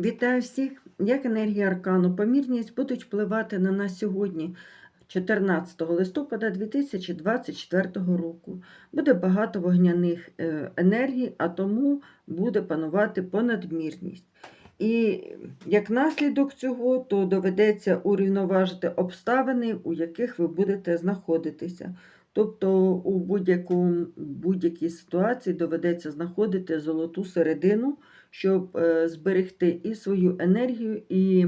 Вітаю всіх! Як енергія аркану, помірність будуть впливати на нас сьогодні, 14 листопада 2024 року. Буде багато вогняних е, енергій, а тому буде панувати понадмірність. І як наслідок цього, то доведеться урівноважити обставини, у яких ви будете знаходитися. Тобто у будь-якій ситуації доведеться знаходити золоту середину щоб е, зберегти і свою енергію, і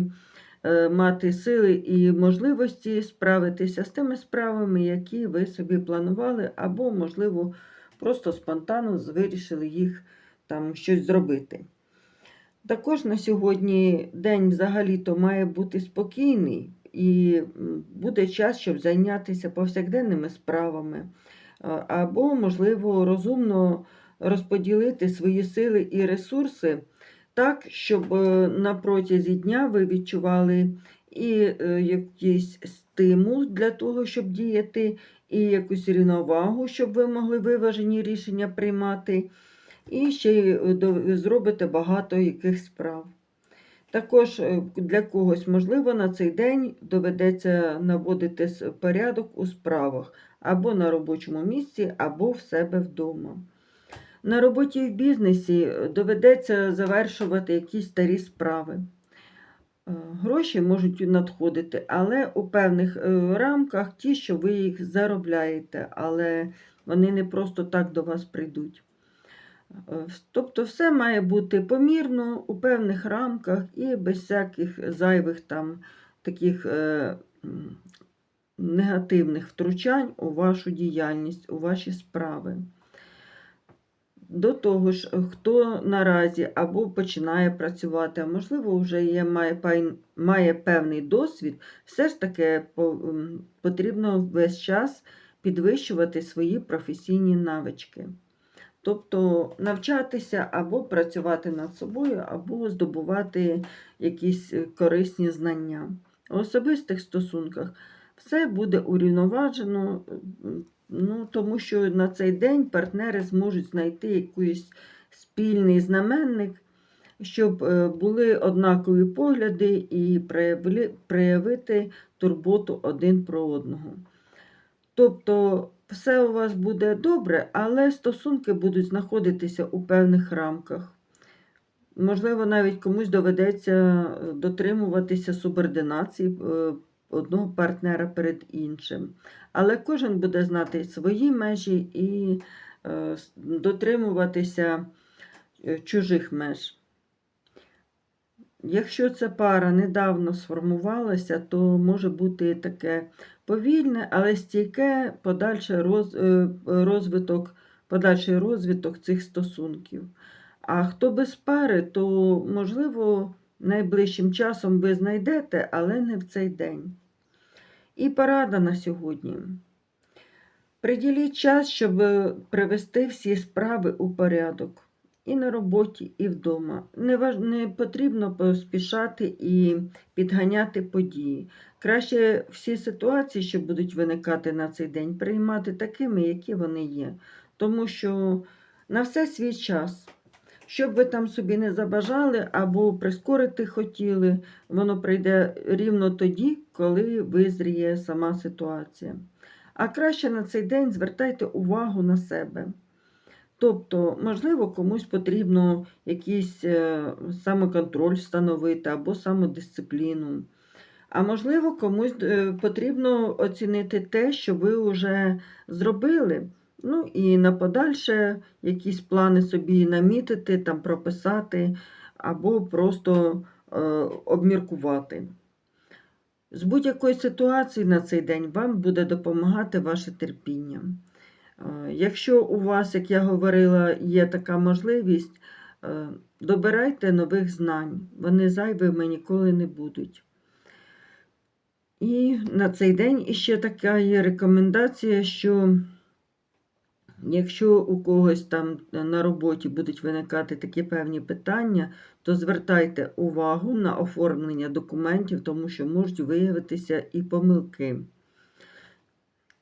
е, мати сили і можливості справитися з тими справами, які ви собі планували, або, можливо, просто спонтанно вирішили їх там щось зробити. Також на сьогодні день взагалі-то має бути спокійний і буде час, щоб зайнятися повсякденними справами, або, можливо, розумно розподілити свої сили і ресурси так, щоб е, на протязі дня ви відчували і е, якийсь стимул для того, щоб діяти, і якусь рівновагу, щоб ви могли виважені рішення приймати, і ще й зробите багато яких справ. Також е, для когось, можливо, на цей день доведеться наводити порядок у справах або на робочому місці, або в себе вдома. На роботі і в бізнесі е, доведеться завершувати якісь старі справи. Е, Гроші можуть надходити, але у певних е, рамках ті, що ви їх заробляєте, але вони не просто так до вас прийдуть. Тобто все має бути помірно, у певних рамках і без всяких зайвих там таких негативних втручань у вашу діяльність, у ваші справи. До того ж, хто наразі або починає працювати, а можливо, вже є, має, має певний досвід, все ж таки потрібно весь час підвищувати свої професійні навички. Тобто навчатися або працювати над собою, або здобувати якісь е, корисні знання. У особистих стосунках все буде урівноважено, ну, тому що на цей день партнери зможуть знайти якийсь спільний знаменник, щоб е, були однакові погляди і проявити турботу один про одного. Тобто все у вас буде добре, але стосунки будуть знаходитися у певних рамках. Можливо, навіть комусь доведеться е, дотримуватися субординації е, одного партнера перед іншим. Але кожен буде знати свої межі і е, дотримуватися е, чужих меж. Якщо ця пара недавно сформувалася, то може бути таке повільне, але стійке подальше е, розвиток, подальший розвиток цих стосунків. А хто без пари, то, можливо, найближчим часом ви знайдете, але не в цей день. І порада на сьогодні. Приділіть час, щоб привести всі справи у порядок. І на роботі, і вдома. Не, важ... не потрібно поспішати і підганяти події. Краще всі ситуації, що будуть виникати на цей день, приймати такими, які вони є. Тому що на все свій час. Що б ви там собі не забажали або прискорити хотіли, воно прийде рівно тоді, коли визріє сама ситуація. А краще на цей день звертайте увагу на себе. Тобто, можливо, комусь потрібно якийсь е, самоконтроль встановити або самодисципліну. А можливо, комусь е, потрібно оцінити те, що ви вже зробили. Ну і на подальше якісь плани собі намітити, там прописати, або просто е, обміркувати. З будь-якої ситуації на цей день вам буде допомагати ваше терпіння. Е, Якщо у вас, як я говорила, є така можливість, е, добирайте нових знань. Вони зайвими ніколи не будуть. І на цей день іще така є рекомендація, що якщо у когось там на роботі будуть виникати такі певні питання, то звертайте увагу на оформлення документів, тому що можуть виявитися і помилки.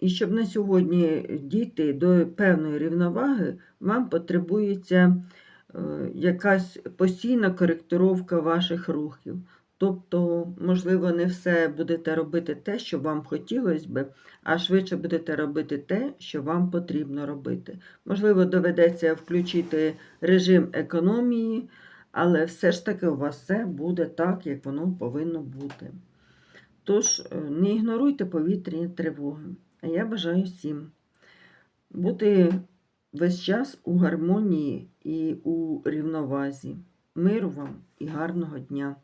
І щоб на сьогодні дійти до певної рівноваги, вам потребується е, якась постійна коректировка ваших рухів. Тобто, можливо, не все будете робити те, що вам хотілося би, а швидше будете робити те, що вам потрібно робити. Можливо, доведеться включити режим економії, але все ж таки у вас все буде так, як воно повинно бути. Тож, е, не ігноруйте повітряні тривоги. А я бажаю всім бути весь час у гармонії і у рівновазі. Миру вам і гарного дня!